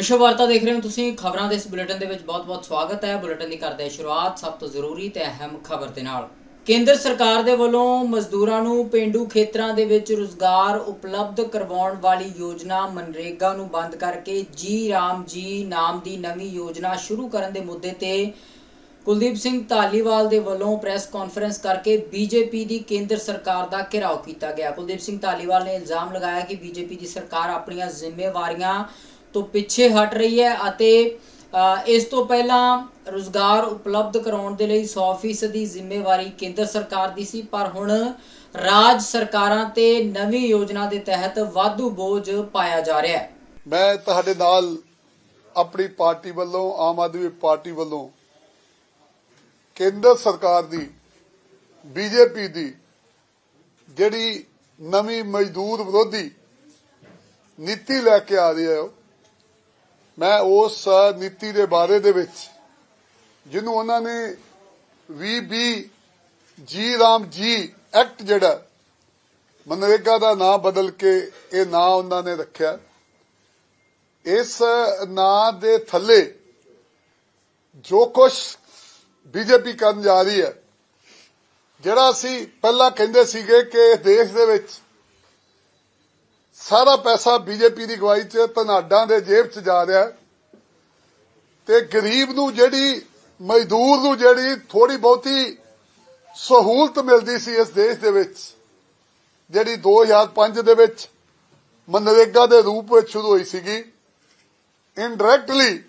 ਵਿਸ਼ਵ ਵਾਰਤਾ ਦੇਖ ਰਹੇ ਹੋ ਤੁਸੀਂ, ਖਬਰਾਂ ਦੇ ਇਸ ਬੁਲੇਟਿਨ ਦੇ ਵਿੱਚ ਬਹੁਤ-ਬਹੁਤ ਸਵਾਗਤ ਹੈ। ਬੁਲੇਟਿਨ ਦੀ ਕਰਦੇ ਹਾਂ ਸ਼ੁਰੂਆਤ, ਸਭ ਤੋਂ ਜ਼ਰੂਰੀ ਤੇ ਅਹਿਮ ਖਬਰ ਦੇ ਨਾਲ। ਕੇਂਦਰ ਸਰਕਾਰ ਦੇ ਵੱਲੋਂ ਮਜ਼ਦੂਰਾਂ ਨੂੰ ਪਿੰਡੂ ਖੇਤਰਾਂ ਦੇ ਵਿੱਚ ਰੁਜ਼ਗਾਰ ਉਪਲਬਧ ਕਰਵਾਉਣ ਵਾਲੀ ਯੋਜਨਾ ਮਨਰੇਗਾ ਨੂੰ ਬੰਦ ਕਰਕੇ ਜੀ ਰਾਮ ਜੀ ਨਾਮ ਦੀ ਨਵੀਂ ਯੋਜਨਾ ਸ਼ੁਰੂ ਕਰਨ ਦੇ ਮੁੱਦੇ ਤੇ ਕੁਲਦੀਪ ਸਿੰਘ ਧਾਲੀਵਾਲ ਦੇ ਵੱਲੋਂ ਪ੍ਰੈਸ ਕਾਨਫਰੰਸ ਕਰਕੇ ਬੀਜੇਪੀ ਦੀ ਕੇਂਦਰ ਸਰਕਾਰ ਦਾ ਘਿਰਾਓ ਕੀਤਾ ਗਿਆ। ਕੁਲਦੀਪ ਸਿੰਘ ਧਾਲੀਵਾਲ ਨੇ ਇਲਜ਼ਾਮ ਲਗਾਇਆ ਕਿ ਬੀਜੇਪੀ ਦੀ ਸਰਕਾਰ ਆਪਣੀਆਂ ਜ਼ਿੰਮੇਵਾਰੀਆਂ ਤੋਂ ਪਿੱਛੇ ਹਟ ਰਹੀ ਹੈ ਅਤੇ ਇਸ ਤੋਂ ਪਹਿਲਾਂ ਰੁਜ਼ਗਾਰ ਉਪਲਬਧ ਕਰਾਉਣ ਦੇ ਲਈ 100% ਦੀ ਜ਼ਿੰਮੇਵਾਰੀ ਕੇਂਦਰ ਸਰਕਾਰ ਦੀ ਸੀ, ਪਰ ਹੁਣ ਰਾਜ ਸਰਕਾਰਾਂ ਤੇ ਨਵੀਂ ਯੋਜਨਾ ਦੇ ਤਹਿਤ ਵਾਧੂ ਬੋਝ ਪਾਇਆ ਜਾ ਰਿਹਾ ਹੈ। ਮੈਂ ਤੁਹਾਡੇ ਨਾਲ ਆਪਣੀ ਪਾਰਟੀ ਵੱਲੋਂ, ਆਮ ਆਦਮੀ ਪਾਰਟੀ ਵੱਲੋਂ ਕੇਂਦਰ ਸਰਕਾਰ ਦੀ ਬੀਜੇਪੀ ਦੀ ਜਿਹੜੀ ਨਵੀਂ ਮਜ਼ਦੂਰ ਵਿਰੋਧੀ ਨੀਤੀ ਲੈ ਕੇ ਆ ਰਹੀ ਹੈ ਮੈਂ ਉਸ ਨੀਤੀ ਦੇ ਬਾਰੇ ਦੇ ਵਿੱਚ, ਜਿਹਨੂੰ ਉਹਨਾਂ ਨੇ ਵੀਬੀ ਜੀ ਰਾਮ ਜੀ ਐਕਟ ਜਿਹੜਾ ਮਨਰੇਗਾ ਦਾ ਨਾਮ ਬਦਲ ਕੇ ਇਹ ਨਾਂ ਉਹਨਾਂ ਨੇ ਰੱਖਿਆ। ਇਸ ਨਾਂ ਦੇ ਥੱਲੇ ਜੋ ਕੁਝ ਬੀਜੇਪੀ ਕਰਨ ਜਾ ਰਹੀ ਹੈ, ਜਿਹੜਾ ਅਸੀਂ ਪਹਿਲਾਂ ਕਹਿੰਦੇ ਸੀਗੇ ਕਿ ਇਸ ਦੇਸ਼ ਦੇ ਵਿੱਚ ਸਾਰਾ ਪੈਸਾ ਬੀਜੇਪੀ ਦੀ ਗਵਾਈ 'ਚ ਧਨਾਡਾਂ ਦੇ ਜੇਬ 'ਚ ਜਾ ਰਿਹਾ ਤੇ ਗਰੀਬ ਨੂੰ ਜਿਹੜੀ, ਮਜ਼ਦੂਰ ਨੂੰ ਜਿਹੜੀ ਥੋੜੀ ਬਹੁਤੀ ਸਹੂਲਤ ਮਿਲਦੀ ਸੀ ਇਸ ਦੇਸ਼ ਦੇ ਵਿੱਚ, ਜਿਹੜੀ 2005 ਦੇ ਵਿੱਚ ਮਨਰੇਗਾ ਦੇ ਰੂਪ ਵਿੱਚ ਸ਼ੁਰੂ ਹੋਈ ਸੀਗੀ ਇਨਡਾਇਰੈਕਟਲੀ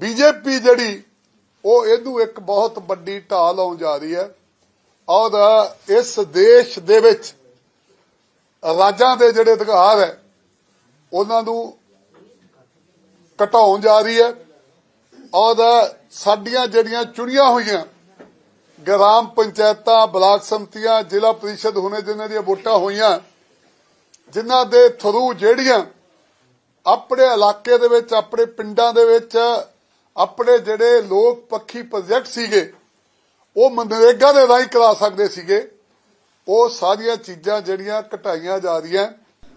ਬੀਜੇਪੀ ਜਿਹੜੀ, ਉਹ ਇਹਨੂੰ ਇੱਕ ਬਹੁਤ ਵੱਡੀ ਢਾਲ ਲਾਉਣ ਜਾ ਰਹੀ ਹੈ। ਔਰ ਇਸ ਦੇਸ਼ ਦੇ ਵਿੱਚ ਰਾਜਾਂ ਦੇ ਜਿਹੜੇ ਅਧਿਕਾਰ ਹੈ, ਉਹਨਾਂ ਨੂੰ ਘਟਾਉਣ ਜਾ ਰਹੀ ਹੈ। ਔਰ ਸਾਡੀਆਂ ਜਿਹੜੀਆਂ ਚੁਣੀਆਂ ਹੋਈਆਂ ਗ੍ਰਾਮ ਪੰਚਾਇਤਾਂ, ਬਲਾਕ ਸੰਮਤੀਆਂ, ਜ਼ਿਲ੍ਹਾ ਪ੍ਰੀਸ਼ਦ ਹੋਣੇ ਜਿਨ੍ਹਾਂ ਦੀਆਂ ਵੋਟਾਂ ਹੋਈਆਂ, ਜਿਨ੍ਹਾਂ ਦੇ ਥਰੂ ਜਿਹੜੀਆਂ ਆਪਣੇ ਇਲਾਕੇ ਦੇ ਵਿੱਚ, ਆਪਣੇ ਪਿੰਡਾਂ ਦੇ ਵਿੱਚ, ਆਪਣੇ ਜਿਹੜੇ ਲੋਕ ਪੱਖੀ ਪ੍ਰੋਜੈਕਟ ਸੀਗੇ, ਉਹ ਮਨਰੇਗਾ ਦੇ ਰਾਹੀਂ ਕਰਾ ਸਕਦੇ ਸੀਗੇ। ਉਹ ਸਾਰੀਆਂ ਚੀਜ਼ਾਂ ਜਿਹੜੀਆਂ ਘਟਾਈਆਂ ਜਾ ਰਹੀਆਂ।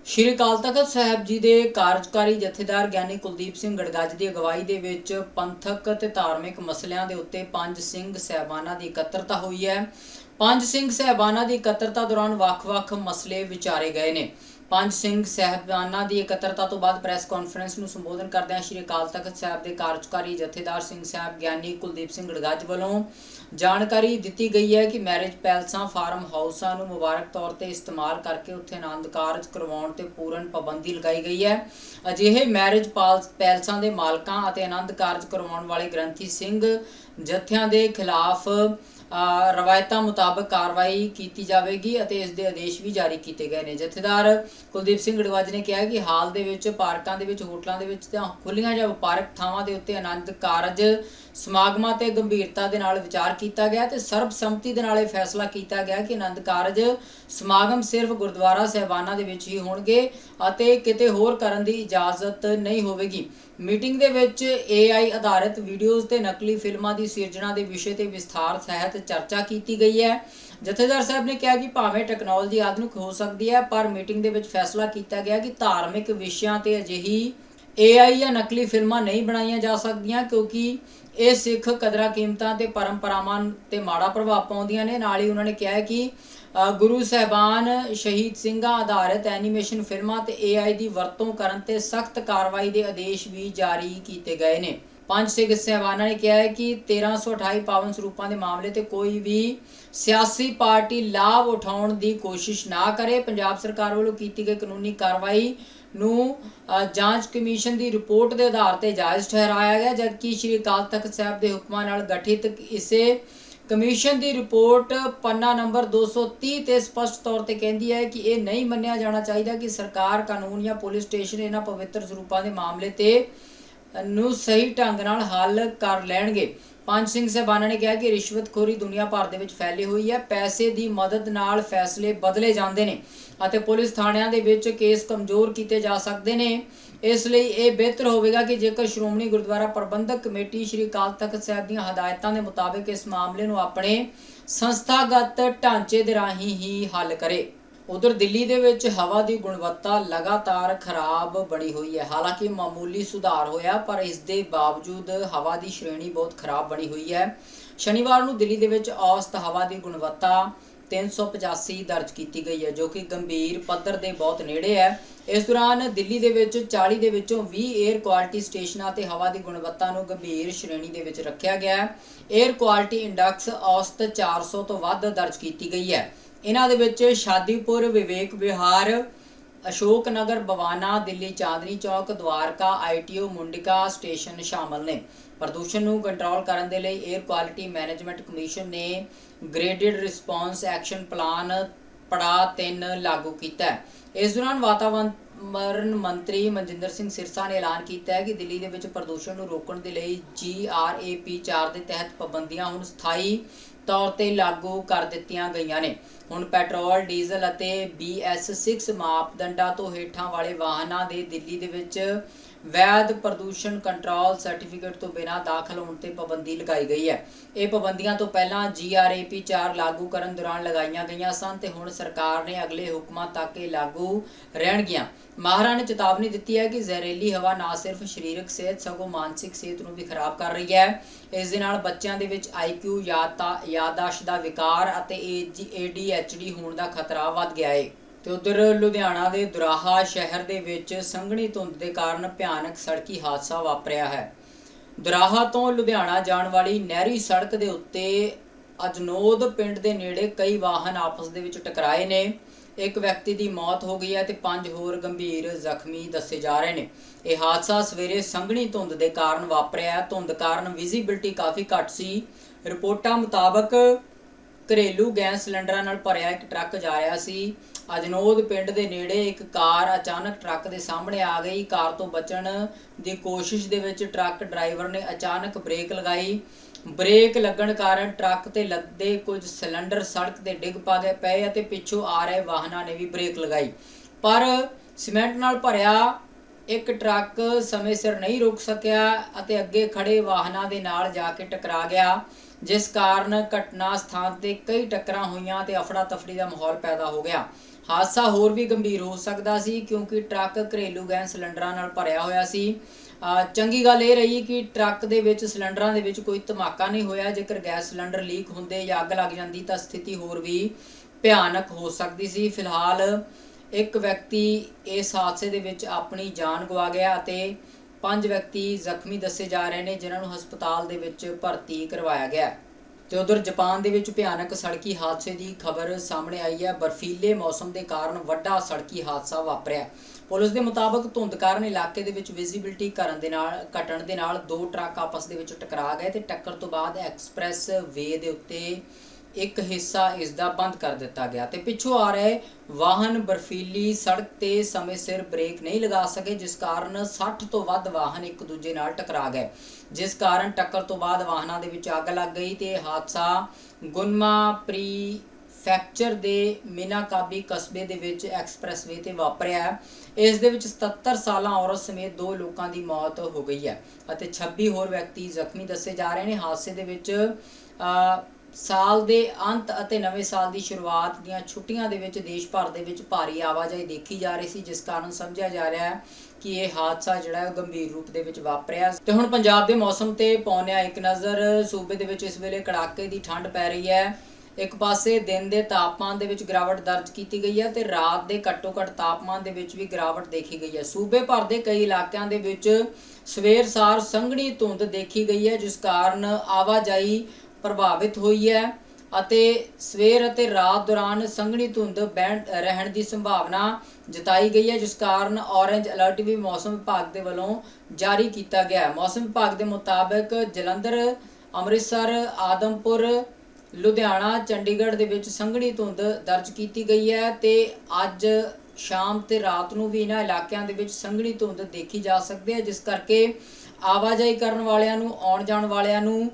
ਸ਼੍ਰੀ ਅਕਾਲ ਤਖਤ ਸਾਹਿਬ ਜੀ ਦੇ ਕਾਰਜਕਾਰੀ ਜਥੇਦਾਰ ਗਿਆਨੀ ਕੁਲਦੀਪ ਸਿੰਘ ਗੜਗੱਜ ਦੀ ਅਗਵਾਈ ਦੇ ਵਿੱਚ ਪੰਥਕ ਤੇ ਧਾਰਮਿਕ ਮਸਲਿਆਂ ਦੇ ਉੱਤੇ ਪੰਜ ਸਿੰਘ ਸਹਿਬਾਨਾਂ ਦੀ ਇਕੱਤਰਤਾ ਹੋਈ ਹੈ। ਪੰਜ ਸਿੰਘ ਸਹਿਬਾਨਾਂ ਦੀ ਇਕੱਤਰਤਾ ਦੌਰਾਨ ਵੱਖ-ਵੱਖ ਮਸਲੇ ਵਿਚਾਰੇ ਗਏ ਨੇ। ਪੰਜ ਸਿੰਘ ਸਹਿਬਾਨਾਂ ਦੀ ਇਕੱਤਰਤਾ ਤੋਂ ਬਾਅਦ ਪ੍ਰੈਸ ਕਾਨਫਰੰਸ ਨੂੰ ਸੰਬੋਧਨ ਕਰਦਿਆਂ ਸ਼੍ਰੀ ਅਕਾਲ ਤਖਤ ਸਾਹਿਬ ਦੇ ਕਾਰਜਕਾਰੀ ਜਥੇਦਾਰ ਸਿੰਘ ਸਾਹਿਬ ਗਿਆਨੀ ਕੁਲਦੀਪ ਸਿੰਘ ਗੜਗੱਜ ਵੱਲੋਂ ਜਾਣਕਾਰੀ ਦਿੱਤੀ ਗਈ ਹੈ ਕਿ ਮੈਰਿਜ ਪੈਲਸਾਂ, ਫਾਰਮ ਹਾਊਸਾਂ ਨੂੰ ਮੁਬਾਰਕ ਤੌਰ ਤੇ ਇਸਤੇਮਾਲ ਕਰਕੇ ਉੱਥੇ ਆਨੰਦ ਕਾਰਜ ਕਰਵਾਉਣ ਤੇ ਪੂਰਨ ਪਾਬੰਦੀ ਲਗਾਈ ਗਈ ਹੈ। ਅਜਿਹੇ ਮੈਰਿਜ ਪਾਲਸ- ਪੈਲਸਾਂ ਦੇ ਮਾਲਕਾਂ ਅਤੇ ਆਨੰਦ ਕਾਰਜ ਕਰਵਾਉਣ ਵਾਲੇ ਗ੍ਰੰਥੀ ਸਿੰਘ ਜਥਿਆਂ ਦੇ ਖਿਲਾਫ ਰਵਾਇਤਾਂ ਮੁਤਾਬਕ ਕਾਰਵਾਈ ਕੀਤੀ ਜਾਵੇਗੀ ਅਤੇ ਇਸ ਦੇ ਆਦੇਸ਼ ਵੀ ਜਾਰੀ ਕੀਤੇ ਗਏ ਨੇ। ਜਥੇਦਾਰ ਕੁਲਦੀਪ ਸਿੰਘ ਗੜਵਾਜ ਨੇ ਕਿਹਾ ਕਿ ਹਾਲ ਦੇ ਵਿੱਚ ਪਾਰਕਾਂ ਦੇ ਵਿੱਚ, ਹੋਟਲਾਂ ਦੇ ਵਿੱਚ ਜਾਂ ਖੁੱਲੀਆਂ ਜਾਂ ਵਪਾਰਕ ਥਾਵਾਂ ਦੇ ਉੱਤੇ ਆਨੰਦ ਕਾਰਜ ਸਮਾਗਮਾਂ ਤੇ ਗੰਭੀਰਤਾ ਦੇ ਨਾਲ ਵਿਚਾਰ ਕੀਤਾ ਗਿਆ ਤੇ ਸਰਬਸੰਮਤੀ ਦੇ ਨਾਲ ਇਹ ਫੈਸਲਾ ਕੀਤਾ ਗਿਆ ਕਿ ਆਨੰਦ ਕਾਰਜ ਸਮਾਗਮ ਸਿਰਫ ਗੁਰਦੁਆਰਾ ਸਹਿਬਾਨਾਂ ਦੇ ਵਿੱਚ ਹੀ ਹੋਣਗੇ ਅਤੇ ਕਿਤੇ ਹੋਰ ਕਰਨ ਦੀ ਇਜਾਜ਼ਤ ਨਹੀਂ ਹੋਵੇਗੀ। ਮੀਟਿੰਗ ਦੇ ਵਿੱਚ AI ਆਧਾਰਿਤ ਵੀਡੀਓਜ਼ ਤੇ ਨਕਲੀ ਫਿਲਮਾਂ ਦੀ ਸਿਰਜਣਾ ਦੇ ਵਿਸ਼ੇ ਤੇ ਵਿਸਥਾਰ ਸਹਿਤ ਚਰਚਾ ਕੀਤੀ ਗਈ ਹੈ। ਜਥੇਦਾਰ ਸਾਹਿਬ ਨੇ ਕਿਹਾ ਕਿ ਭਾਵੇਂ ਟੈਕਨੋਲੋਜੀ ਆਧੁਨਿਕ ਹੋ ਸਕਦੀ ਹੈ, ਪਰ ਮੀਟਿੰਗ ਦੇ ਵਿੱਚ ਫੈਸਲਾ ਕੀਤਾ ਗਿਆ ਕਿ ਧਾਰਮਿਕ ਵਿਸ਼ਿਆਂ ਤੇ ਅਜਿਹੀ AI ਜਾਂ ਨਕਲੀ ਫਿਲਮਾਂ ਨਹੀਂ ਬਣਾਈਆਂ ਜਾ ਸਕਦੀਆਂ ਕਿਉਂਕਿ ਇਹ ਸਿੱਖ ਕਦਰਾਂ ਕੀਮਤਾਂ ਤੇ ਪਰੰਪਰਾਵਾਂ ਤੇ ਮਾੜਾ ਪ੍ਰਭਾਵ ਪਾਉਂਦੀਆਂ ਨੇ। ਨਾਲ ਹੀ ਉਹਨਾਂ ਨੇ ਕਿਹਾ ਹੈ ਕਿ ਗੁਰੂ ਸਾਹਿਬਾਨ ਸ਼ਹੀਦ ਸਿੰਘਾਂ ਆਧਾਰਿਤ ਐਨੀਮੇਸ਼ਨ ਫਿਲਮਾਂ ਤੇ AI ਦੀ ਵਰਤੋਂ ਕਰਨ ਤੇ ਸਖਤ ਕਾਰਵਾਈ ਦੇ ਆਦੇਸ਼ ਵੀ ਜਾਰੀ ਕੀਤੇ ਗਏ ਨੇ। ਪੰਜ ਸਿੱਖ ਸਹਿਬਾਨਾਂ ਨੇ ਕਿਹਾ ਹੈ ਕਿ 1328 ਪਾਵਨ ਸਰੂਪਾਂ ਦੇ ਮਾਮਲੇ ਤੇ ਕੋਈ ਵੀ ਸਿਆਸੀ ਪਾਰਟੀ ਲਾਭ ਉਠਾਉਣ ਦੀ ਕੋਸ਼ਿਸ਼ ਨਾ ਕਰੇ। ਪੰਜਾਬ ਸਰਕਾਰ ਵੱਲੋਂ ਕੀਤੀ ਗਈ ਕਾਨੂੰਨੀ ਕਾਰਵਾਈ ਨੂੰ ਜਾਂਚ ਕਮਿਸ਼ਨ ਦੀ ਰਿਪੋਰਟ ਦੇ ਆਧਾਰ ਤੇ ਜਾਇਜ਼ ਠਹਿਰਾਇਆ ਗਿਆ, ਜਦਕਿ ਸ਼੍ਰੀ ਅਕਾਲ ਤਖਤ ਸਾਹਿਬ ਦੇ ਹੁਕਮਾਂ ਨਾਲ ਗਠਿਤ ਇਸੇ ਕਮਿਸ਼ਨ ਦੀ ਰਿਪੋਰਟ ਪੰਨਾ ਨੰਬਰ 230 ਤੇ ਸਪਸ਼ਟ ਤੌਰ ਤੇ ਕਹਿੰਦੀ ਹੈ ਕਿ ਇਹ ਨਹੀਂ ਮੰਨਿਆ ਜਾਣਾ ਚਾਹੀਦਾ ਕਿ ਸਰਕਾਰ ਕਾਨੂੰਨ ਜਾਂ ਪੁਲਿਸ ਸਟੇਸ਼ਨ ਇਹਨਾਂ ਪਵਿੱਤਰ ਸਰੂਪਾਂ ਦੇ ਮਾਮਲੇ ਤੇ ਨੂੰ ਸਹੀ ਢੰਗ ਨਾਲ ਹੱਲ ਕਰ ਲੈਣਗੇ। ਪੰਜ ਸਿੰਘ ਸਹਿਬਾਨਾਂ ਨੇ ਕਿਹਾ ਕਿ ਰਿਸ਼ਵਤਖੋਰੀ ਦੁਨੀਆ ਭਰ ਦੇ ਵਿੱਚ ਫੈਲੀ ਹੋਈ ਹੈ। ਪੈਸੇ ਦੀ ਮਦਦ ਨਾਲ ਫੈਸਲੇ ਬਦਲੇ ਜਾਂਦੇ ਨੇ ਅਤੇ ਪੁਲਿਸ ਥਾਣਿਆਂ ਦੇ ਵਿੱਚ ਕੇਸ ਕਮਜ਼ੋਰ ਕੀਤੇ ਜਾ ਸਕਦੇ ਨੇ। ਇਸ ਲਈ ਇਹ ਬਿਹਤਰ ਹੋਵੇਗਾ ਕਿ ਜੇਕਰ ਸ਼੍ਰੋਮਣੀ ਗੁਰਦੁਆਰਾ ਪ੍ਰਬੰਧਕ ਕਮੇਟੀ ਸ਼੍ਰੀ ਅਕਾਲ ਤਖਤ ਸਾਹਿਬ ਦੀਆਂ ਹਦਾਇਤਾਂ ਦੇ ਮੁਤਾਬਕ ਇਸ ਮਾਮਲੇ ਨੂੰ ਆਪਣੇ ਸੰਸਥਾਗਤ ਢਾਂਚੇ ਦੇ ਰਾਹੀਂ ਹੀ ਹੱਲ ਕਰੇ। ਉਧਰ ਦਿੱਲੀ ਦੇ ਵਿੱਚ ਹਵਾ ਦੀ ਗੁਣਵੱਤਾ ਲਗਾਤਾਰ ਖਰਾਬ ਬਣੀ ਹੋਈ ਹੈ। ਹਾਲਾਂਕਿ ਮਾਮੂਲੀ ਸੁਧਾਰ ਹੋਇਆ, ਪਰ ਇਸ ਦੇ ਬਾਵਜੂਦ ਹਵਾ ਦੀ ਸ਼੍ਰੇਣੀ ਬਹੁਤ ਖਰਾਬ ਬਣੀ ਹੋਈ ਹੈ। ਸ਼ਨੀਵਾਰ ਨੂੰ ਦਿੱਲੀ ਦੇ ਵਿੱਚ ਔਸਤ ਹਵਾ ਦੀ ਗੁਣਵੱਤਾ 385 ਦਰਜ ਕੀਤੀ ਗਈ ਹੈ, ਜੋ ਕਿ ਗੰਭੀਰ ਪੱਧਰ ਦੇ ਬਹੁਤ ਨੇੜੇ ਹੈ। ਇਸ ਦੌਰਾਨ ਦਿੱਲੀ ਦੇ ਵਿੱਚ 40 ਦੇ ਵਿੱਚੋਂ 20 에ਅਰ ਕੁਆਲਿਟੀ ਸਟੇਸ਼ਨਾਂ ਤੇ ਹਵਾ ਦੀ ਗੁਣਵੱਤਾ ਨੂੰ ਗੰਭੀਰ ਸ਼੍ਰੇਣੀ ਦੇ ਵਿੱਚ ਰੱਖਿਆ ਗਿਆ ਹੈ। 에ਅਰ ਕੁਆਲਿਟੀ ਇੰਡੈਕਸ ਔਸਤ 400 ਤੋਂ ਵੱਧ ਦਰਜ ਕੀਤੀ ਗਈ ਹੈ। ਇਹਨਾਂ ਦੇ ਵਿੱਚ ਸ਼ਾਦੀਪੁਰ, ਵਿਵੇਕ ਵਿਹਾਰ ਅਸ਼ੋਕ ਨਗਰ ਬਵਾਨਾ, ਦਿੱਲੀ ਚਾਂਦਨੀ ਚੌਕ, ਦਵਾਰਕਾ ਆਈਟੀਓ ਮੁੰਡਿਕਾ ਸਟੇਸ਼ਨ ਸ਼ਾਮਲ ਨੇ। ਪ੍ਰਦੂਸ਼ਣ ਨੂੰ ਕੰਟਰੋਲ ਕਰਨ ਦੇ ਲਈ 에ਅਰ ਕੁਆਲਿਟੀ ਮੈਨੇਜਮੈਂਟ ਕਮਿਸ਼ਨ ਨੇ ਗ੍ਰੇਡਡ ਰਿਸਪੌਂਸ ਐਕਸ਼ਨ ਪਲਾਨ ਪੜਾ 3 ਲਾਗੂ ਕੀਤਾ ਇਸ ਦੌਰਾਨ ਵਾਤਾਵਰਣ ਮੰਤਰੀ ਮਨਜਿੰਦਰ ਸਿੰਘ ਸਿਰਸਾ ਨੇ ਐਲਾਨ ਕੀਤਾ ਹੈ ਕਿ ਦਿੱਲੀ ਦੇ ਵਿੱਚ ਪ੍ਰਦੂਸ਼ਣ ਨੂੰ ਰੋਕਣ ਦੇ ਲਈ GRAP 4 ਦੇ ਤਹਿਤ ਪਾਬੰਦੀਆਂ ਹੁਣ। ਸਥਾਈ ਤੌਰ ਤੇ ਲਾਗੂ ਕਰ ਦਿੱਤੀਆਂ ਗਈਆਂ ਨੇ। ਹੁਣ ਪੈਟਰੋਲ, ਡੀਜ਼ਲ ਅਤੇ BS6 ਮਾਪਦੰਡਾਂ ਤੋਂ ਹੇਠਾਂ ਵਾਲੇ ਵਾਹਨਾਂ ਦੇ ਦਿੱਲੀ ਦੇ ਵਿੱਚ ਵੈਦ ਪ੍ਰਦੂਸ਼ਣ ਕੰਟਰੋਲ ਸਰਟੀਫਿਕੇਟ ਤੋਂ ਬਿਨਾਂ ਦਾਖਲ ਹੋਣ ਤੇ ਪਾਬੰਦੀ ਲਗਾਈ ਗਈ ਹੈ। ਇਹ ਪਾਬੰਦੀਆਂ ਤੋਂ ਪਹਿਲਾਂ GRAP 4 ਲਾਗੂ ਕਰਨ ਦੌਰਾਨ ਲਗਾਈਆਂ ਗਈਆਂ ਸਨ ਤੇ ਹੁਣ ਸਰਕਾਰ ਨੇ ਅਗਲੇ ਹੁਕਮਾਂ ਤੱਕ ਇਹ ਲਾਗੂ ਰਹਿਣਗੀਆਂ। ਮਾਹਰਾਂ ਨੇ ਚੇਤਾਵਨੀ ਦਿੱਤੀ ਹੈ ਕਿ ਜ਼ਹਿਰੀਲੀ ਹਵਾ ਨਾ ਸਿਰਫ ਸਰੀਰਕ ਸਿਹਤ, ਸਗੋਂ ਮਾਨਸਿਕ ਸਿਹਤ ਨੂੰ ਵੀ ਖਰਾਬ ਕਰ ਰਹੀ ਹੈ। ਇਸ ਦੇ ਨਾਲ ਬੱਚਿਆਂ ਦੇ ਵਿੱਚ IQ ਯਾਦਤਾ ਯਾਦਾਸ਼ਤ ਦਾ ਵਿਕਾਰ ਅਤੇ ADHD ਹੋਣ ਦਾ ਖਤਰਾ ਵੱਧ ਗਿਆ ਹੈ ਤੇ ਉਧਰ ਲੁਧਿਆਣਾ ਦੇ ਦੁਰਾਹਾ ਸ਼ਹਿਰ ਦੇ ਵਿੱਚ ਸੰਘਣੀ ਧੁੰਦ ਦੇ ਕਾਰਨ ਭਿਆਨਕ ਸੜਕੀ ਹਾਦਸਾ ਵਾਪਰਿਆ ਹੈ। ਦੁਰਾਹਾ ਤੋਂ ਲੁਧਿਆਣਾ ਜਾਣ ਵਾਲੀ ਨਹਿਰੀ ਸੜਕ ਦੇ ਉੱਤੇ ਅਜਨੋਦ ਪਿੰਡ ਦੇ ਨੇੜੇ ਕਈ ਵਾਹਨ ਆਪਸ ਦੇ ਵਿੱਚ ਟਕਰਾਏ ਨੇ। ਇੱਕ ਵਿਅਕਤੀ ਦੀ ਮੌਤ ਹੋ ਗਈ ਹੈ ਤੇ ਪੰਜ ਹੋਰ ਗੰਭੀਰ ਜ਼ਖਮੀ ਦੱਸੇ ਜਾ ਰਹੇ ਨੇ। ਇਹ ਹਾਦਸਾ ਸਵੇਰੇ ਸੰਘਣੀ ਧੁੰਦ ਦੇ ਕਾਰਨ ਵਾਪਰਿਆ ਧੁੰਦ ਕਾਰਨ ਵਿਜ਼ਿਬਿਲਟੀ ਕਾਫੀ ਘੱਟ ਸੀ। ਰਿਪੋਰਟਾਂ ਮੁਤਾਬਕ ਘਰੇਲੂ ਗੈਸ ਸਿਲੰਡਰਾਂ ਨਾਲ ਭਰਿਆ ਇੱਕ ਟਰੱਕ ਜਾ ਰਿਹਾ ਸੀ। ਅਜਨੋਦ ਪਿੰਡ ਦੇ ਨੇੜੇ ਇੱਕ ਕਾਰ ਅਚਾਨਕ ਟਰੱਕ ਦੇ ਸਾਹਮਣੇ ਆ ਗਈ। ਕਾਰ ਤੋਂ ਬਚਣ ਦੀ ਕੋਸ਼ਿਸ਼ ਦੇ ਵਿੱਚ ਟਰੱਕ ਡਰਾਈਵਰ ਨੇ ਅਚਾਨਕ ਬ੍ਰੇਕ ਲਗਾਈ। ਬ੍ਰੇਕ ਲੱਗਣ ਕਾਰਨ ਟਰੱਕ ਤੇ ਲੱਦੇ ਕੁਝ ਸਿਲੰਡਰ ਸੜਕ ਤੇ ਡਿੱਗ ਪਾ ਪਏ ਅਤੇ ਪਿੱਛੋਂ ਆ ਰਹੇ ਵਾਹਨਾਂ ਨੇ ਵੀ ਬ੍ਰੇਕ ਲਗਾਈ। ਪਰ ਸੀਮੈਂਟ ਨਾਲ ਭਰਿਆ ਇੱਕ ਟਰੱਕ ਸਮੇਂ ਸਿਰ ਨਹੀਂ ਰੁਕ ਸਕਿਆ ਅਤੇ ਅੱਗੇ ਖੜੇ ਵਾਹਨਾਂ ਦੇ ਨਾਲ ਜਾ ਕੇ ਟਕਰਾ ਗਿਆ। ਜਿਸ ਕਾਰਨ ਘਟਨਾ ਸਥਾਨ ਤੇ ਕਈ ਟੱਕਰਾਂ ਹੋਈਆਂ ਤੇ ਅਫੜਾ ਤਫੜੀ ਦਾ ਮਾਹੌਲ ਪੈਦਾ ਹੋ ਗਿਆ। ਹਾਦਸਾ ਹੋਰ ਵੀ ਗੰਭੀਰ ਹੋ ਸਕਦਾ ਸੀ ਕਿਉਂਕਿ ਟਰੱਕ ਘਰੇਲੂ ਗੈਸ ਸਿਲੰਡਰਾਂ ਨਾਲ ਭਰਿਆ ਹੋਇਆ ਸੀ। ਚੰਗੀ ਗੱਲ ਇਹ ਰਹੀ ਕਿ ਟਰੱਕ ਦੇ ਵਿੱਚ ਸਿਲੰਡਰਾਂ ਦੇ ਵਿੱਚ ਕੋਈ ਧਮਾਕਾ ਨਹੀਂ ਹੋਇਆ। ਜੇਕਰ ਗੈਸ ਸਿਲੰਡਰ ਲੀਕ ਹੁੰਦੇ ਜਾਂ ਅੱਗ ਲੱਗ ਜਾਂਦੀ ਤਾਂ ਸਥਿਤੀ ਹੋਰ ਵੀ ਭਿਆਨਕ ਹੋ ਸਕਦੀ ਸੀ। ਫਿਲਹਾਲ ਇੱਕ ਵਿਅਕਤੀ ਇਸ ਹਾਦਸੇ ਦੇ ਵਿੱਚ ਆਪਣੀ ਜਾਨ ਗਵਾ ਗਿਆ ਅਤੇ ਪੰਜ ਵਿਅਕਤੀ ਜ਼ਖਮੀ ਦੱਸੇ ਜਾ ਰਹੇ ਨੇ, ਜਿਨ੍ਹਾਂ ਨੂੰ ਹਸਪਤਾਲ ਦੇ ਵਿੱਚ ਭਰਤੀ ਕਰਵਾਇਆ ਗਿਆ ਹੈ। ਤੇ ਉਧਰ ਜਾਪਾਨ ਦੇ ਵਿੱਚ ਭਿਆਨਕ ਸੜਕੀ ਹਾਦਸੇ ਦੀ ਖਬਰ ਸਾਹਮਣੇ ਆਈ ਹੈ ਬਰਫੀਲੇ ਮੌਸਮ ਦੇ ਕਾਰਨ ਵੱਡਾ ਸੜਕੀ ਹਾਦਸਾ ਵਾਪਰਿਆ ਪੁਲਿਸ ਦੇ ਮੁਤਾਬਕ ਧੁੰਦ ਕਾਰਨ ਇਲਾਕੇ ਦੇ ਵਿੱਚ ਵਿਜ਼ਿਬਿਲਟੀ ਕਰਨ ਦੇ ਨਾਲ, ਘਟਣ ਦੇ ਨਾਲ ਦੋ ਟਰੱਕ ਆਪਸ ਦੇ ਵਿੱਚ ਟਕਰਾ ਗਏ ਤੇ ਟੱਕਰ ਤੋਂ ਬਾਅਦ ਐਕਸਪ੍ਰੈਸ ਵੇ ਦੇ ਉੱਤੇ ਇੱਕ ਹਿੱਸਾ ਇਸ ਦਾ ਬੰਦ ਕਰ ਦਿੱਤਾ ਗਿਆ ਤੇ ਪਿੱਛੋਂ ਆ ਰਹੇ ਵਾਹਨ ਬਰਫੀਲੀ ਸੜਕ ਤੇ ਸਮੇਂ ਸਿਰ ਬ੍ਰੇਕ ਨਹੀਂ ਲਗਾ ਸਕੇ, ਜਿਸ ਕਾਰਨ 60 ਤੋਂ ਵੱਧ ਵਾਹਨ ਇੱਕ ਦੂਜੇ ਨਾਲ ਟਕਰਾ ਗਏ। ਜਿਸ ਕਾਰਨ ਟੱਕਰ ਤੋਂ ਬਾਅਦ ਵਾਹਨਾਂ ਦੇ ਵਿੱਚ ਅੱਗ ਲੱਗ ਗਈ ਤੇ ਹਾਦਸਾ ਗੁਨਮਾ ਪ੍ਰੀ ਫੈਕਚਰ ਦੇ ਮਿਨਾਕਾਬੀ ਕਸਬੇ ਦੇ ਵਿੱਚ ਐਕਸਪ੍ਰੈਸਵੇ ਤੇ ਵਾਪਰਿਆ ਇਸ ਦੇ ਵਿੱਚ 77 ਸਾਲਾਂ ਔਰਤ ਸਮੇਤ ਦੋ ਲੋਕਾਂ ਦੀ ਮੌਤ ਹੋ ਗਈ ਹੈ ਅਤੇ 26 ਹੋਰ ਵਿਅਕਤੀ ਜ਼ਖਮੀ ਦੱਸੇ ਜਾ ਰਹੇ ਨੇ। ਹਾਦਸੇ ਦੇ ਵਿੱਚ ਸਾਲ ਦੇ ਅੰਤ ਅਤੇ ਨਵੇਂ ਸਾਲ ਦੀ ਸ਼ੁਰੂਆਤ ਦੀਆਂ ਛੁੱਟੀਆਂ ਦੇ ਵਿੱਚ ਦੇਸ਼ ਭਰ ਦੇ ਵਿੱਚ ਭਾਰੀ ਆਵਾਜਾਈ ਦੇਖੀ ਜਾ ਰਹੀ ਸੀ, ਜਿਸ ਕਾਰਨ ਸਮਝਿਆ ਜਾ ਰਿਹਾ ਹੈ ਕਿ ਇਹ ਹਾਦਸਾ ਜਿਹੜਾ ਹੈ ਗੰਭੀਰ ਰੂਪ ਦੇ ਵਿੱਚ ਵਾਪਰਿਆ ਤੇ ਹੁਣ ਪੰਜਾਬ ਦੇ ਮੌਸਮ ਤੇ ਪਾਉਂਦਿਆਂ ਇੱਕ ਨਜ਼ਰ ਸੂਬੇ ਦੇ ਵਿੱਚ ਇਸ ਵੇਲੇ ਕੜਾਕੇ ਦੀ ਠੰਡ ਪੈ ਰਹੀ ਹੈ। ਇੱਕ ਪਾਸੇ ਦਿਨ ਦੇ ਤਾਪਮਾਨ ਦੇ ਵਿੱਚ ਗਿਰਾਵਟ ਦਰਜ ਕੀਤੀ ਗਈ ਹੈ ਤੇ ਰਾਤ ਦੇ ਘੱਟੋ-ਘੱਟ ਤਾਪਮਾਨ ਦੇ ਵਿੱਚ ਵੀ ਗਿਰਾਵਟ ਦੇਖੀ ਗਈ ਹੈ। ਸੂਬੇ ਭਰ ਦੇ ਕਈ ਇਲਾਕਿਆਂ ਦੇ ਵਿੱਚ ਸਵੇਰ ਸਾਰ ਸੰਘਣੀ ਧੁੰਦ ਦੇਖੀ ਗਈ ਹੈ, ਜਿਸ ਕਾਰਨ ਆਵਾਜਾਈ ਪ੍ਰਭਾਵਿਤ ਹੋਈ ਹੈ ਅਤੇ ਸਵੇਰ ਅਤੇ ਰਾਤ ਦੌਰਾਨ ਸੰਘਣੀ ਧੁੰਦ ਬੈਣ ਰਹਿਣ ਦੀ ਸੰਭਾਵਨਾ ਜਤਾਈ ਗਈ ਹੈ, ਜਿਸ ਕਾਰਨ ਔਰੇਂਜ ਅਲਰਟ ਵੀ ਮੌਸਮ ਵਿਭਾਗ ਦੇ ਵੱਲੋਂ ਜਾਰੀ ਕੀਤਾ ਗਿਆ ਹੈ। ਮੌਸਮ ਵਿਭਾਗ ਦੇ ਮੁਤਾਬਕ ਜਲੰਧਰ, ਅੰਮ੍ਰਿਤਸਰ, ਆਦਮਪੁਰ, ਲੁਧਿਆਣਾ, ਚੰਡੀਗੜ੍ਹ ਦੇ ਵਿੱਚ ਸੰਘਣੀ ਧੁੰਦ ਦਰਜ ਕੀਤੀ ਗਈ ਹੈ ਤੇ ਅੱਜ ਸ਼ਾਮ ਤੇ ਰਾਤ ਨੂੰ ਵੀ ਇਹਨਾਂ ਇਲਾਕਿਆਂ ਦੇ ਵਿੱਚ ਸੰਘਣੀ ਧੁੰਦ ਦੇਖੀ ਜਾ ਸਕਦੀ ਹੈ, ਜਿਸ ਕਰਕੇ ਆਵਾਜਾਈ ਕਰਨ ਵਾਲਿਆਂ ਨੂੰ, ਆਉਣ ਜਾਣ ਵਾਲਿਆਂ ਨੂੰ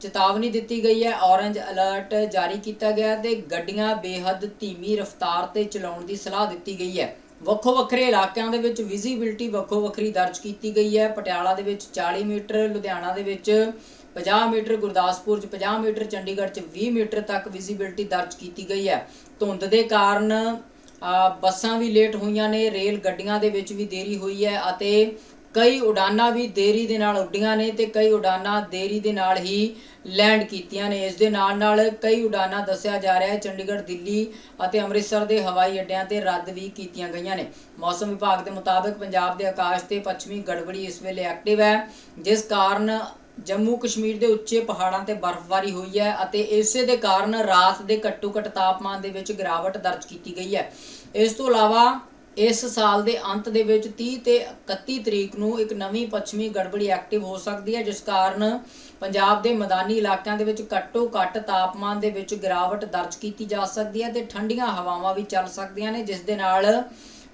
ਚੇਤਾਵਨੀ ਦਿੱਤੀ ਗਈ ਹੈ। ਔਰੇਂਜ ਅਲਰਟ ਜਾਰੀ ਕੀਤਾ ਗਿਆ ਹੈ ਤੇ ਗੱਡੀਆਂ ਬੇਹੱਦ ਧੀਮੀ ਰਫ਼ਤਾਰ ਤੇ ਚਲਾਉਣ ਦੀ ਸਲਾਹ ਦਿੱਤੀ ਗਈ ਹੈ। ਵੱਖੋ ਵੱਖਰੇ ਇਲਾਕਿਆਂ ਦੇ ਵਿੱਚ ਵਿਜ਼ਿਬਿਲਟੀ ਵੱਖੋ ਵੱਖਰੀ ਦਰਜ ਕੀਤੀ ਗਈ ਹੈ। ਪਟਿਆਲਾ ਦੇ ਵਿੱਚ 40 ਮੀਟਰ, ਲੁਧਿਆਣਾ ਦੇ ਵਿੱਚ 50 ਮੀਟਰ, ਗੁਰਦਾਸਪੁਰ 'ਚ 50 ਮੀਟਰ, ਚੰਡੀਗੜ੍ਹ 'ਚ 20 ਮੀਟਰ ਤੱਕ ਵਿਜ਼ਿਬਿਲਟੀ ਦਰਜ ਕੀਤੀ ਗਈ ਹੈ। ਧੁੰਦ ਦੇ ਕਾਰਨ ਬੱਸਾਂ ਵੀ ਲੇਟ ਹੋਈਆਂ ਨੇ, ਰੇਲ ਗੱਡੀਆਂ ਦੇ ਵਿੱਚ ਵੀ ਦੇਰੀ ਹੋਈ ਹੈ ਅਤੇ ਕਈ ਉਡਾਨਾਂ ਵੀ ਦੇਰੀ ਦੇ ਨਾਲ ਉੱਡੀਆਂ ਨੇ ਤੇ ਕਈ ਉਡਾਨਾਂ ਦੇਰੀ ਦੇ ਨਾਲ ਹੀ ਲੈਂਡ ਕੀਤੀਆਂ ਨੇ। ਇਸ ਦੇ ਨਾਲ ਨਾਲ ਕਈ ਉਡਾਨਾਂ ਦੱਸਿਆ ਜਾ ਰਿਹਾ ਹੈ। ਚੰਡੀਗੜ੍ਹ, ਦਿੱਲੀ ਅਤੇ ਅੰਮ੍ਰਿਤਸਰ ਦੇ ਹਵਾਈ ਅੱਡਿਆਂ ਤੇ ਰੱਦ ਵੀ ਕੀਤੀਆਂ ਗਈਆਂ ਨੇ। ਮੌਸਮ ਵਿਭਾਗ ਦੇ ਮੁਤਾਬਕ ਪੰਜਾਬ ਦੇ ਆਕਾਸ਼ ਤੇ ਪੱਛਮੀ ਗੜਬੜੀ ਇਸ ਵੇਲੇ ਐਕਟਿਵ ਹੈ, ਜਿਸ ਕਾਰਨ ਜੰਮੂ ਕਸ਼ਮੀਰ ਦੇ ਉੱਚੇ ਪਹਾੜਾਂ ਤੇ ਬਰਫ਼ਬਾਰੀ ਹੋਈ ਹੈ ਅਤੇ ਇਸੇ ਦੇ ਕਾਰਨ ਰਾਤ ਦੇ ਘੱਟੋ ਘੱਟ ਤਾਪਮਾਨ ਦੇ ਵਿੱਚ ਗਿਰਾਵਟ ਦਰਜ ਕੀਤੀ ਗਈ ਹੈ। ਇਸ ਤੋਂ ਇਲਾਵਾ ਇਸ ਸਾਲ ਦੇ ਅੰਤ ਦੇ ਵਿੱਚ 30 ਤੇ 31 ਤਰੀਕ ਨੂੰ ਇੱਕ ਨਵੀਂ ਪੱਛਮੀ ਗੜਬੜੀ ਐਕਟਿਵ ਹੋ ਸਕਦੀ ਹੈ, ਜਿਸ ਕਾਰਨ ਪੰਜਾਬ ਦੇ ਮੈਦਾਨੀ ਇਲਾਕਿਆਂ ਦੇ ਵਿੱਚ ਘੱਟੋ ਘੱਟ ਤਾਪਮਾਨ ਦੇ ਵਿੱਚ ਗਿਰਾਵਟ ਦਰਜ ਕੀਤੀ ਜਾ ਸਕਦੀ ਹੈ ਤੇ ਠੰਡੀਆਂ ਹਵਾਵਾਂ ਵੀ ਚੱਲ ਸਕਦੀਆਂ ਨੇ, ਜਿਸ ਦੇ ਨਾਲ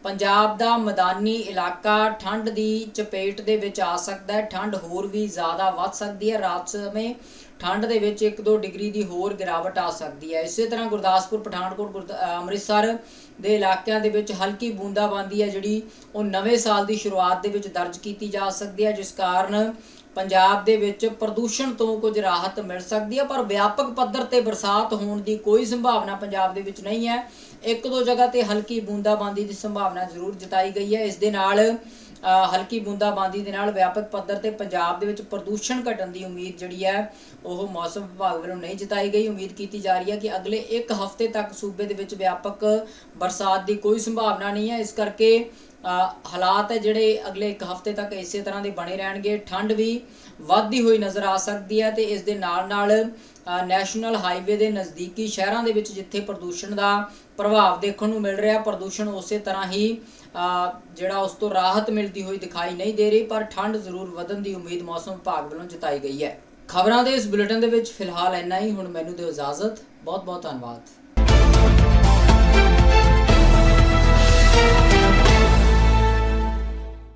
ਪੰਜਾਬ ਦਾ ਮੈਦਾਨੀ ਇਲਾਕਾ ਠੰਡ ਦੀ ਚਪੇਟ ਦੇ ਵਿੱਚ ਆ ਸਕਦਾ ਹੈ, ਠੰਡ ਹੋਰ ਵੀ ਜ਼ਿਆਦਾ ਵੱਧ ਸਕਦੀ ਹੈ। ਰਾਤ ਸਮੇਂ ਠੰਡ ਦੇ ਵਿੱਚ 1-2 ਡਿਗਰੀ ਦੀ ਹੋਰ ਗਿਰਾਵਟ ਆ ਸਕਦੀ ਹੈ। ਇਸੇ ਤਰ੍ਹਾਂ ਗੁਰਦਾਸਪੁਰ, ਪਠਾਨਕੋਟ, ਗੁਰਦ- ਅੰਮ੍ਰਿਤਸਰ ਦੇ ਇਲਾਕਿਆਂ ਦੇ ਵਿੱਚ ਹਲਕੀ ਬੂੰਦਾਬਾਂਦੀ ਹੈ, ਜਿਹੜੀ ਉਹ ਨਵੇਂ ਸਾਲ ਦੀ ਸ਼ੁਰੂਆਤ ਦੇ ਵਿੱਚ ਦਰਜ ਕੀਤੀ ਜਾ ਸਕਦੀ ਹੈ, ਜਿਸ ਕਾਰਨ ਪੰਜਾਬ ਦੇ ਵਿੱਚ ਪ੍ਰਦੂਸ਼ਣ ਤੋਂ ਕੁਝ ਰਾਹਤ ਮਿਲ ਸਕਦੀ ਹੈ, ਪਰ ਵਿਆਪਕ ਪੱਧਰ ਤੇ ਬਰਸਾਤ ਹੋਣ ਦੀ ਕੋਈ ਸੰਭਾਵਨਾ ਪੰਜਾਬ ਦੇ ਵਿੱਚ ਨਹੀਂ ਹੈ। ਇੱਕ ਦੋ ਜਗ੍ਹਾ ਤੇ ਹਲਕੀ ਬੂੰਦਾਬਾਂਦੀ ਦੀ ਸੰਭਾਵਨਾ ਜ਼ਰੂਰ ਜਤਾਈ ਗਈ ਹੈ। ਇਸ ਦੇ ਨਾਲ ਹਲਕੀ ਬੂੰਦਾਬਾਂਦੀ ਦੇ ਨਾਲ ਵਿਆਪਕ ਪੱਧਰ ਤੇ ਪੰਜਾਬ ਦੇ ਵਿੱਚ ਪ੍ਰਦੂਸ਼ਣ ਘਟਣ ਦੀ ਉਮੀਦ ਜਿਹੜੀ ਹੈ, ਉਹ ਮੌਸਮ ਵਿਭਾਗ ਵੱਲੋਂ ਨਹੀਂ ਜਤਾਈ ਗਈ। ਉਮੀਦ ਕੀਤੀ ਜਾ ਰਹੀ ਹੈ ਕਿ ਅਗਲੇ ਇੱਕ ਹਫ਼ਤੇ ਤੱਕ ਸੂਬੇ ਦੇ ਵਿੱਚ ਵਿਆਪਕ ਬਰਸਾਤ ਦੀ ਕੋਈ ਸੰਭਾਵਨਾ ਨਹੀਂ ਹੈ। ਇਸ ਕਰਕੇ ਹਾਲਾਤ ਹੈ ਜਿਹੜੇ ਅਗਲੇ ਇੱਕ ਹਫ਼ਤੇ ਤੱਕ ਇਸੇ ਤਰ੍ਹਾਂ ਦੇ ਬਣੇ ਰਹਿਣਗੇ। ਠੰਡ ਵੀ ਵੱਧਦੀ ਹੋਈ ਨਜ਼ਰ ਆ ਸਕਦੀ ਹੈ ਤੇ ਇਸ ਦੇ ਨਾਲ ਨਾਲ ਨੈਸ਼ਨਲ ਹਾਈਵੇ ਦੇ ਨਜ਼ਦੀਕੀ ਸ਼ਹਿਰਾਂ ਦੇ ਵਿੱਚ ਜਿੱਥੇ ਪ੍ਰਦੂਸ਼ਣ ਦਾ ਪ੍ਰਭਾਵ ਦੇਖਣ ਨੂੰ ਮਿਲ ਰਿਹਾ, ਪ੍ਰਦੂਸ਼ਣ ਉਸੇ ਤਰ੍ਹਾਂ ਹੀ ਜਿਹੜਾ ਉਸ ਤੋਂ ਰਾਹਤ ਮਿਲਦੀ ਹੋਈ ਦਿਖਾਈ ਨਹੀਂ ਦੇ ਰਹੀ, ਪਰ ਠੰਡ ਜ਼ਰੂਰ ਵਧਣ ਦੀ ਉਮੀਦ ਮੌਸਮ ਵਿਭਾਗ ਵੱਲੋਂ ਜਤਾਈ ਗਈ ਹੈ। ਖਬਰਾਂ ਦੇ ਇਸ ਬੁਲੇਟਿਨ ਦੇ ਵਿੱਚ ਫਿਲਹਾਲ ਇੰਨਾ ਹੀ। ਹੁਣ ਮੈਨੂੰ ਦਿਓ ਇਜਾਜ਼ਤ। ਬਹੁਤ ਬਹੁਤ ਧੰਨਵਾਦ।